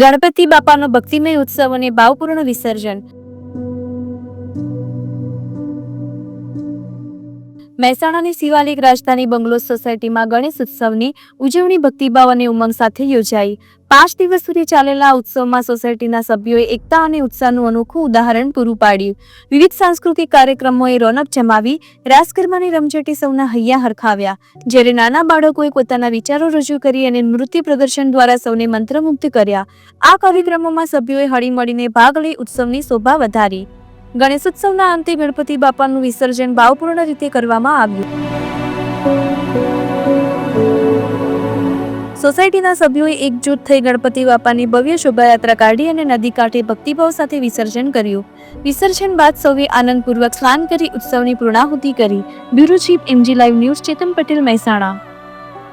ગણપતિ બાપાનો ભક્તિમય ઉત્સવ અને ભાવપૂર્ણ વિસર્જન. મહેસાણાની શિવાલિક રાજધાની બંગલો સોસાયટીમાં ગણેશ ઉત્સવની ઉજવણી ભક્તિભાવ અને ઉમંગ સાથે યોજાઈ. પાંચ દિવસ સુધી ચાલેલા ઉત્સવમાં સોસાયટીના સભ્યોએ એકતા અને ઉત્સાહનું અનોખું ઉદાહરણ પૂરું પાડ્યું. વિવિધ સાંસ્કૃતિક કાર્યક્રમોએ રોનક જમાવી રાસ રમઝટી સૌના હૈયા હરખાવ્યા. જ્યારે નાના બાળકોએ પોતાના વિચારો રજૂ કરી અને નૃત્ય પ્રદર્શન દ્વારા સૌને મંત્રમુગ્ધ કર્યા. આ કાર્યક્રમોમાં સભ્યોએ હળીમળીને ભાગ લઈ ઉત્સવની શોભા વધારી. ગણેશોત્સવના અંતે ગણપતિ બાપાનું વિસર્જન ભાવપૂર્ણ રીતે કરવામાં આવ્યું. સોસાયટીના સભ્યોએ એકજૂથ થઈ ગણપતિ બાપાની ભવ્ય શોભાયાત્રા કાઢી અને નદી કાંઠે ભક્તિભાવ સાથે વિસર્જન કર્યું. વિસર્જન બાદ સૌએ આનંદપૂર્વક સ્નાન કરી ઉત્સવની પૂર્ણાહુતિ કરી. Bureau chief MG live news Chetan Patel Mehsana.